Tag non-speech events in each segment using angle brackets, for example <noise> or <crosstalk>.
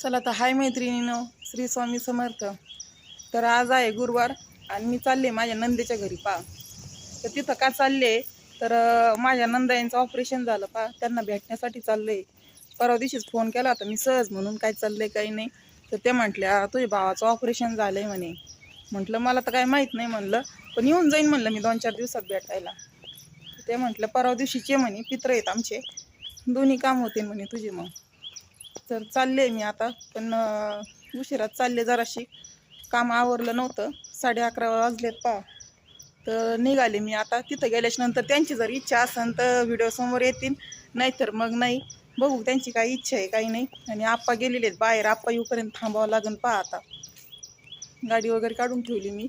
चला तर हाय मैत्रिणीनं श्री स्वामी समर्थ. तर आज आहे गुरुवार आणि मी चालले माझ्या नंदेच्या घरी पा तर तिथं का चालले? तर माझ्या नंदाईंचं ऑपरेशन झालं पा त्यांना भेटण्यासाठी चाललंय परवा दिवशीच फोन केला होता मी सहज म्हणून काय चाललंय काही नाही. तर ते म्हटल्या तुझ्या भावाचं ऑपरेशन झालंय म्हणे. म्हटलं मला तर काय माहीत नाही म्हणलं. पण येऊन जाईन म्हणलं मी दोन चार दिवसात भेटायला. ते म्हटलं परवा दिवशीचे म्हणे पित्र आहेत आमचे. दोन्ही काम होते म्हणे तुझे मग. तर चालले मी आता. पण उशिरात चालले जराशी. काम आवरलं नव्हतं. साडे अकरा वाजलेत पा तर निघाले मी आता. तिथं गेल्याच्यानंतर त्यांची जर इच्छा असेल तर व्हिडिओ समोर येतील. नाहीतर मग नाही. बघू त्यांची काही इच्छा आहे काही नाही. आणि आप्पा गेलेले आहेत बाहेर. आप्पा येऊपर्यंत थांबावं लागेल पहा आता. गाडी वगैरे काढून ठेवली मी.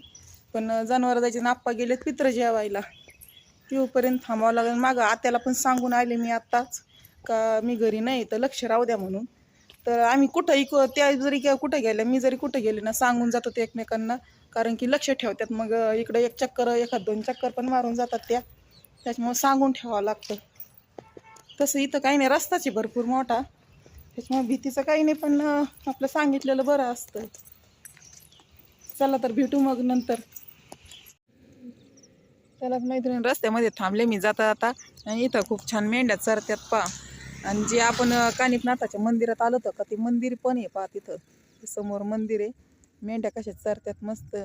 पण जनावर जायचे ना आप्पा गेलेत पित्र जेवायला. येऊपर्यंत थांबावं लागेल मागं आत्याला पण सांगून आले मी आत्ताच. का मी घरी नाही तर लक्ष राहू द्या म्हणून. तर आम्ही कुठंही इक त्या जरी कुठं गेल्या मी जरी कुठं गेले ना सांगून जातो ते एकमेकांना. कारण की लक्ष ठेवतात. मग इकडं एक चक्कर एखाद दोन चक्कर पण मारून जातात त्या. त्याच्यामुळं सांगून ठेवावं लागतं. तसं इथं काही नाही. रस्ताची भरपूर मोठा. त्याच्यामुळे भीतीचं काही नाही पण आपलं सांगितलेलं बरं असतं. चला तर भेटू मग नंतर. त्याला मैत्रिणी रस्त्यामध्ये थांबले. मी जाता जाता आणि इथं खूप छान मेंढ्या चरत्यात पा आणि जे आपण कानिपनाथाच्या मंदिरात आलो होतं का ते मंदिर पण आहे पा तिथं. समोर मंदिर आहे. मेंढ्या कशा चरत्यात मस्त.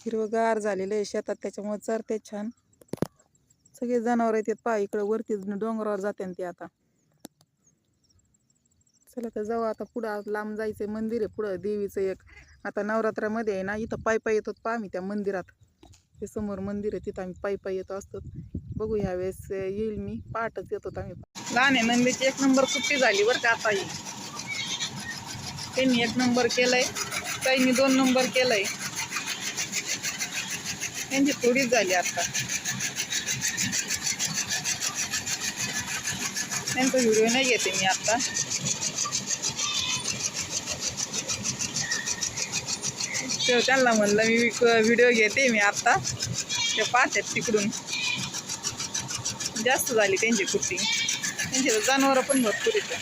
हिरवगार झालेलं आहे शेतात त्याच्यामुळे चरते छान. सगळे जनावर येतात पा इकडं वरती डोंगरावर जाते ते आता. चला तर जाऊ आता पुढं लांब जायचं मंदिर आहे पुढं देवीचं एक. आता नवरात्रामध्ये आहे ना इथं पाय पाय येतो पा आम्ही त्या मंदिरात. ते समोर मंदिर आहे तिथं आम्ही पायी पायी येतो असतो. बघू ह्या वेळेस येईल मी. पाठच येत होता मी लहान आहे नंदीची एक नंबर सुट्टी झाली बरं का आता ही. त्यांनी एक नंबर केलाय ताईंनी दोन नंबर केलाय. त्यांची थोडीच झाली आता. त्यांचा व्हिडिओ नाही घेते मी आता. त्यांना म्हणलं मी व्हिडिओ घेते मी आता. ते पाहतात तिकडून. जास्त झाली त्यांची कुट्टी त्यांची जनावरं पण भरपूर येतं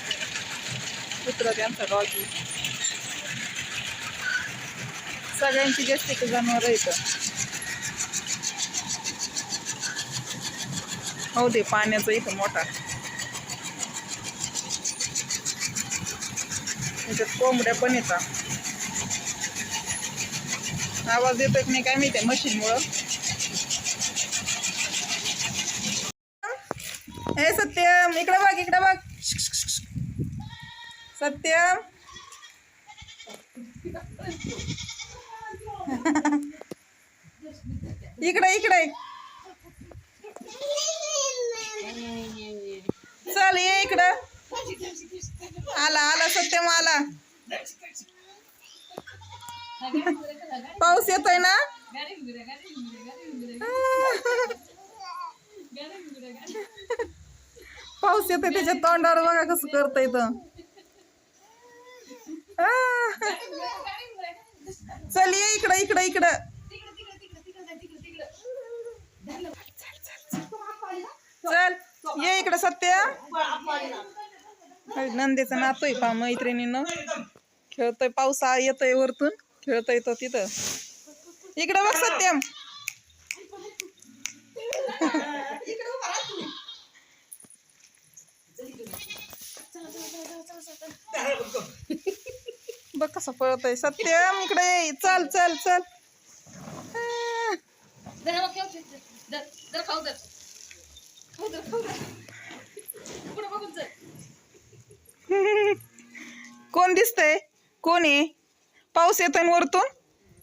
कुत्रा त्यांचा डॉगी सगळ्यांची जास्त जनावर येतं हो ते पाण्याचं इथं मोठा. त्याच्यात कोंबड्या पण येतात. आवाज येतोय की नाही काय माहिती मशीनमुळं? हे सत्यम इकडे बघ इकडे बघ. सत्यम. इकडे इकडे. चल ये इकडं. आला आला सत्यम आला. पाऊस येतोय ना? <laughs> पाऊस येते त्याच्या तोंडावर बघा कसं करत तर चल ये इकडं इकडं इकडं. चल ये इकडं सत्य. नंदेचं नातोय पा मैत्रिणीनं. खेळतोय पावसा येतोय वरतून. खेळतोय तो तिथं. इकडं बघ सत्यम. बघ कसं पळतोय. सत्यम इकडे ये. चल चल चल. कोण दिसतंय? कोण आहे? पाऊस येतोय वरतून?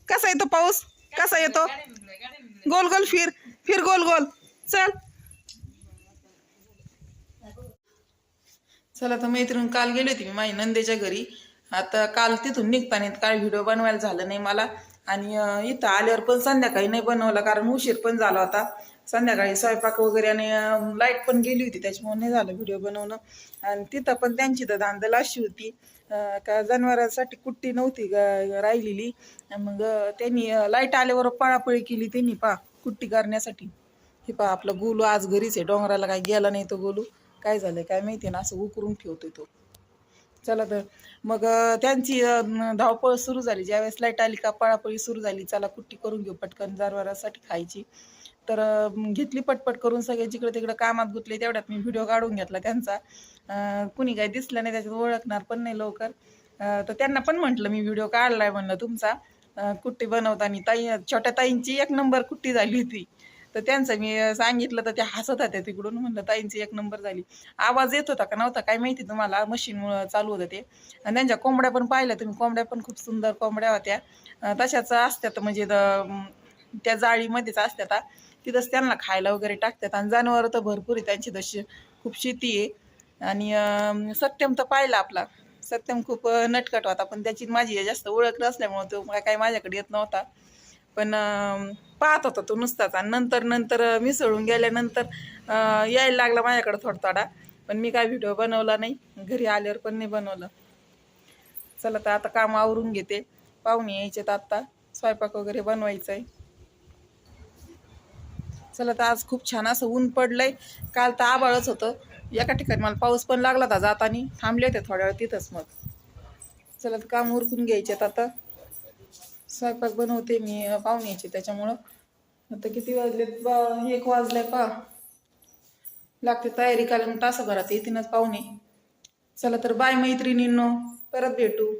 कसा येतो पाऊस? कसा येतो? गोल गोल फिर फिर गोल गोल. चल. चला तर मैत्रीण काल गेली होती मी माझ्या नंदेच्या घरी. आता काल तिथून निघताना काय व्हिडिओ बनवायला झालं नाही मला. आणि इथं आल्यावर पण संध्याकाळी नाही बनवलं कारण उशीर पण झाला होता. संध्याकाळी स्वयंपाक वगैरे आणि लाइट पण गेली होती त्याच्यामुळे नाही झालं व्हिडिओ बनवणं. आणि तिथं पण त्यांची तर धांदल अशी होती. का जनावरांसाठी कुट्टी नव्हती ग- राहिलेली. मग त्यांनी लाइट आल्यावर पळापळी केली त्यांनी पा कुट्टी करण्यासाठी. हे पा आपला गोलू आज घरीच आहे डोंगराला काय गेला नाही तो गोलू. काय झालं काय माहिती ना असं उकरून ठेवतोय तो. चला तर. मग त्यांची धावपळ सुरू झाली. ज्यावेळेस लाइट आली का पळापळी सुरू झाली चला कुट्टी करून घेऊ पटकन जारवारासाठी खायची. तर घेतली पटपट करून सगळे जिकडे तिकडे कामात गुतले तेवढ्यात मी व्हिडिओ काढून घेतला त्यांचा. कुणी काही दिसलं नाही त्याच्यात ओळखणार पण नाही लवकर. तर त्यांना पण म्हटलं मी व्हिडिओ काढलाय म्हणलं तुमचा. कुट्टी बनवताना ताई छोट्या ताईंची एक नंबर कुट्टी झाली होती. तर त्यांचं मी सांगितलं तर त्या हसत होत्या तिकडून. म्हणलं ताईंची एक नंबर झाली. आवाज येत होता का नव्हता काय माहिती तुम्हाला मशीनमुळं चालू होतं ते. आणि त्यांच्या कोंबड्या पण पाहिल्या तुम्ही. कोंबड्या पण खूप सुंदर कोंबड्या होत्या. तशाच असतात म्हणजे त्या जाळीमध्येच असतात तिथंच त्यांना खायला वगैरे टाकतात. आणि जनावरं तर भरपूर आहे त्यांची तशी खूप शेती आहे. आणि सत्यम तर पाहिला आपला. सत्यम खूप नटकट होता पण त्याची माझी जास्त ओळख नसल्यामुळं तो मला काही माझ्याकडे येत नव्हता. पण पाहत होता तो नुसताच. आणि नंतर नंतर मिसळून गेल्यानंतर यायला लागला माझ्याकडं थोडा थोडा पण मी काय व्हिडिओ बनवला नाही. घरी आल्यावर पण नाही बनवलं. चला तर आता काम आवरून घेते. पाहुणे यायचे तर आत्ता. स्वयंपाक वगैरे बनवायचं आहे चला तर आज खूप छान असं ऊन पडलंय. काल तर आबाळच होतं. एका ठिकाणी मला पाऊस पण लागला होता जाताना. थांबले होते थोड्या वेळ तिथंच मग. चला तर काम उरकून घ्यायचे आता. स्वयंपाक बनवते मी पाहुण्याची त्याच्यामुळं. आता किती वाजलेत? बा एक वाजले पा लागते तयारी कारण तासाभरात येतीनच पाहुणे. चला तर बाय मैत्रिणींनो परत भेटू.